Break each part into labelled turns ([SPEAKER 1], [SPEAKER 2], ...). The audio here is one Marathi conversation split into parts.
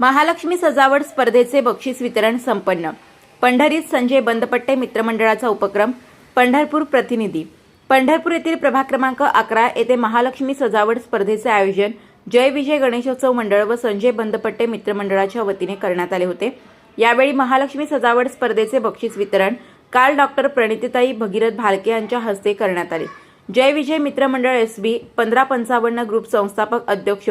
[SPEAKER 1] महालक्ष्मी सजावट स्पर्धेचे बक्षीस वितरण संपन्न. पंढरीत संजय बंदपट्टे मित्रमंडळाचा उपक्रम पंढरपूर प्रतिनिधी. पंढरपूर येथील प्रभाग क्रमांक अकरा येथे महालक्ष्मी सजावट स्पर्धेचे आयोजन जय विजय गणेशोत्सव मंडळ व संजय बंदपट्टे मित्रमंडळाच्या वतीने करण्यात आले होते. यावेळी महालक्ष्मी सजावट स्पर्धेचे बक्षीस वितरण काल डॉक्टर प्रणितीताई भगीरथ भालके यांच्या हस्ते करण्यात आले. जय विजय मित्रमंडळ एस बी पंधरा पंचावन्न ग्रुप संस्थापक अध्यक्ष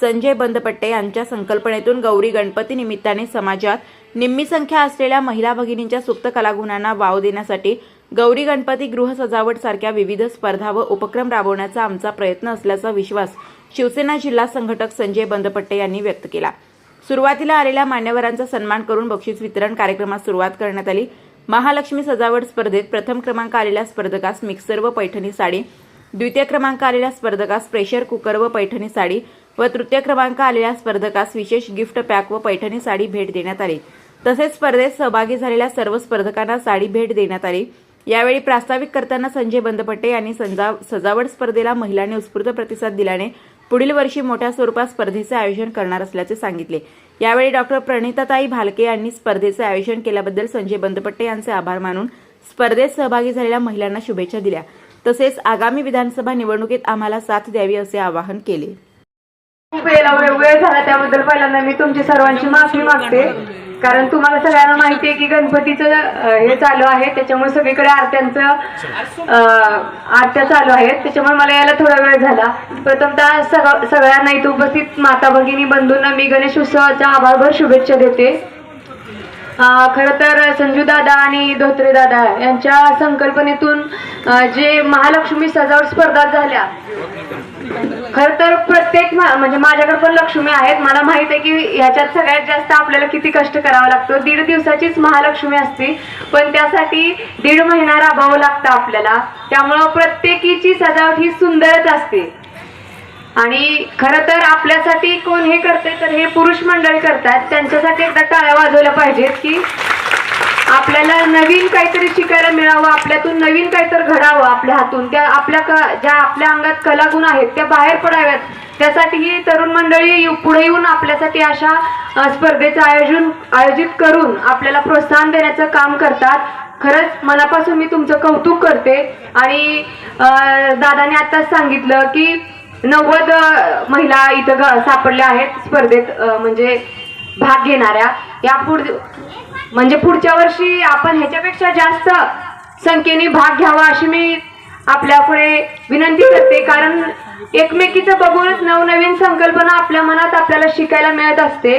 [SPEAKER 1] संजय बंदपट्टे यांच्या संकल्पनेतून गौरी गणपती निमित्ताने समाजात निम्मी संख्या असलेल्या महिला भगिनींच्या सुप्त कलागुणांना वाव देण्यासाठी गौरी गणपती गृह सजावट सारख्या विविध स्पर्धा व उपक्रम राबवण्याचा आमचा प्रयत्न असल्याचा विश्वास शिवसेना जिल्हा संघटक संजय बंदपट्टे यांनी व्यक्त केला. सुरुवातीला आलेल्या मान्यवरांचा सन्मान करून बक्षीस वितरण कार्यक्रमास सुरुवात करण्यात आली. महालक्ष्मी सजावट स्पर्धेत प्रथम क्रमांक आलेल्या स्पर्धकास मिक्सर व पैठणी साडी द्वितीय क्रमांक आलेल्या स्पर्धकास प्रेशर कुकर व पैठणी साडी व तृतीय क्रमांक आलेल्या स्पर्धकास विशेष गिफ्ट पॅक व पैठणी साडी भेट देण्यात आली. तसेच स्पर्धेत सहभागी झालेल्या सर्व स्पर्धकांना साडी भेट देण्यात आली. यावेळी प्रास्ताविक करताना संजय बंदपट्टे यांनी संजा- सजावट स्पर्धेला महिलांनी उत्स्फूर्त प्रतिसाद दिल्याने पुढील वर्षी मोठ्या स्वरूपात स्पर्धेचे आयोजन करणार असल्याचे सांगितले. यावेळी डॉक्टर प्रणिताताई भालके यांनी स्पर्धेचे आयोजन केल्याबद्दल संजय बंदपट्टे यांचे आभार मानून स्पर्धेत सहभागी झालेल्या महिलांना शुभेच्छा दिल्या. तसेच आगामी विधानसभा निवडणुकीत आम्हाला साथ द्यावी असे आवाहन केले.
[SPEAKER 2] वेळ वेळ झाला त्याबद्दल पहिल्यांदा मी तुमची सर्वांची माफी मागते. कारण तुम्हाला सगळ्यांना माहिती आहे की गणपतीचं हे चालू आहे. त्याच्यामुळे सगळीकडे आरत्यांचं आरत्या चालू आहेत. त्याच्यामुळे मला यायला थोडा वेळ झाला. प्रथमतः सग सगळ्यांना इथे उपस्थित माता भगिनी बंधूंना मी गणेश उत्सवाच्या आभारभर शुभेच्छा देते. खरं तर संजू दादा आणि धोत्रे दादा यांच्या संकल्पनेतून जे महालक्ष्मी सजावट स्पर्धा झाल्या. खर तर प्रत्येक मा- म्हणजे माझ्याकडे पण लक्ष्मी आहेत. मला माहीत आहे की ह्याच्यात सगळ्यात जास्त आपल्याला किती कष्ट करावं लागतो. दीड दिवसाचीच महालक्ष्मी असते. पण त्यासाठी दीड महिना राबावं लागतं आपल्याला. त्यामुळं प्रत्येकीची सजावट ही सुंदरच असते. आणि खरं तर आपल्यासाठी कोण हे करते तर हे पुरुष मंडळी करतात. त्यांच्यासाठी एकदा टाळ्या वाजवल्या पाहिजेत की आपल्याला नवीन काहीतरी शिकायला मिळावं आपल्यातून नवीन काहीतरी घडावं आपल्या हातून. त्या आपल्या क- ज्या आपल्या अंगात कलागुण आहेत त्या बाहेर पडाव्यात. त्यासाठी ही तरुण मंडळी येऊ- पुढे येऊन आपल्यासाठी अशा स्पर्धेचं आयोजन आयोजित करून आपल्याला प्रोत्साहन देण्याचं काम करतात. खरंच मनापासून मी तुमचं कौतुक करते. आणि दादाने आताच सांगितलं की नव्वद महिला इथं ग- सापडल्या आहेत स्पर्धेत म्हणजे भाग घेणाऱ्या. या पुढ म्हणजे पुढच्या वर्षी आपण ह्याच्यापेक्षा जास्त संख्येने भाग घ्यावा अशी मी आपल्यापुढे विनंती करते. कारण एकमेकीचं बघूनच नवनवीन संकल्पना आपल्या मनात आपल्याला शिकायला मिळत असते.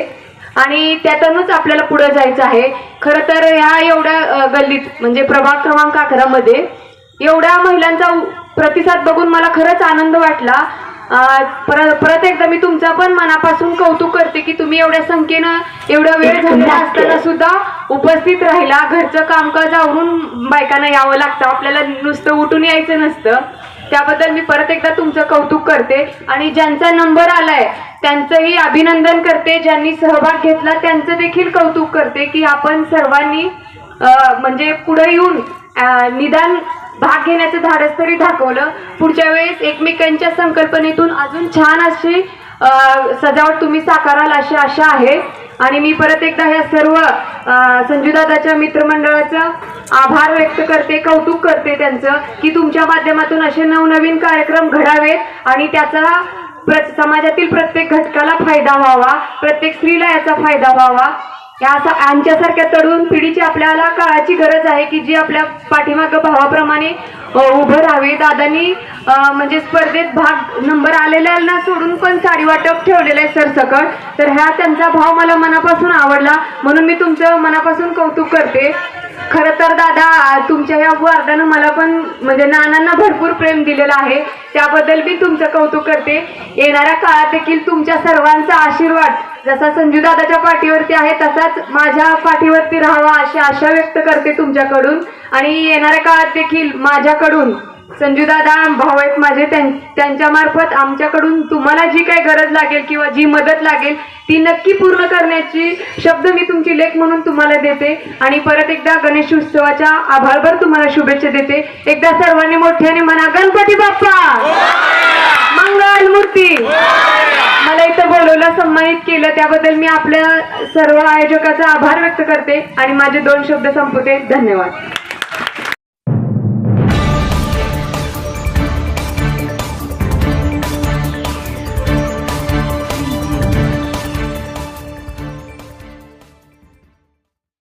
[SPEAKER 2] आणि त्यातूनच आपल्याला पुढे जायचं आहे. खरं तर ह्या एवढ्या गल्लीत म्हणजे प्रभाग क्रमांक अकरामध्ये एवढ्या महिलांचा प्रतिसाद बघून मला खरंच आनंद वाटला. परत परत एकदा मी तुमचा पण मनापासून कौतुक करते की तुम्ही एवढ्या संख्येनं एवढा वेळ झालेला असताना सुद्धा उपस्थित राहिला. घरचं कामकाज आवरून बायकांना यावं लागतं. आपल्याला नुसतं उठून यायचं नसतं. त्याबद्दल मी परत एकदा तुमचं कौतुक करते. आणि ज्यांचा नंबर आलाय त्यांचंही अभिनंदन करते. ज्यांनी सहभाग घेतला त्यांचं देखील कौतुक करते की आपण सर्वांनी म्हणजे पुढे येऊन निदान भाग घेण्याचं धाडस तरी दाखवलं पुढच्या वेळेस एकमेकांच्या संकल्पनेतून अजून छान अशी सजावट तुम्ही साकाराल अशी आशा आहे. आणि मी परत एकदा ह्या सर्व संजूदादाच्या मित्रमंडळाचं आभार व्यक्त करते कौतुक करते त्यांचं की तुमच्या माध्यमातून असे नवनवीन कार्यक्रम घडावेत आणि त्याचा प्र समाजातील प्रत्येक घटकाला फायदा व्हावा प्रत्येक स्त्रीला याचा फायदा व्हावा. या असं आमच्यासारख्या तरुण पिढीची आपल्याला काळाची गरज आहे की जी आपल्या पाठीमागं भावाप्रमाणे उभं राहावी. दादांनी म्हणजे स्पर्धेत भाग नंबर आलेल्यांना सोडून पण साडी वाटप ठेवलेलं आहे सरसकट. तर ह्या त्यांचा भाव मला मनापासून आवडला. म्हणून मी तुमचं मनापासून कौतुक करते. खरं तर दादा तुमच्या या वार्डानं मला पण म्हणजे नानांना भरपूर प्रेम दिलेलं आहे. त्याबद्दल मी तुमचं कौतुक करते. येणाऱ्या काळात देखील तुमच्या सर्वांचा आशीर्वाद जसा संजू दादाच्या पाठीवरती आहे तसाच माझ्या पाठीवरती राहावा अशी आशा व्यक्त करते तुमच्याकडून. आणि येणाऱ्या काळात देखील माझ्याकडून. संजू दादा भाऊ आहेत माझे त्यां- त्यांच्या मार्फत आमच्याकडून तुम्हाला जी काही गरज लागेल किंवा जी मदत लागेल ती नक्की पूर्ण करण्याची शब्द मी तुमची लेख म्हणून तुम्हाला देते. आणि परत एकदा गणेश उत्सवाच्या आभारभर तुम्हाला शुभेच्छा देते. एकदा सर्वांनी मोठ्याने म्हणा गणपती बाप्पा! मंगल मूर्ती! मला सन्मानित केलं त्याबद्दल मी आपल्या सर्व आयोजकाचा आभार व्यक्त करते आणि माझे दोन शब्द संपवते. धन्यवाद.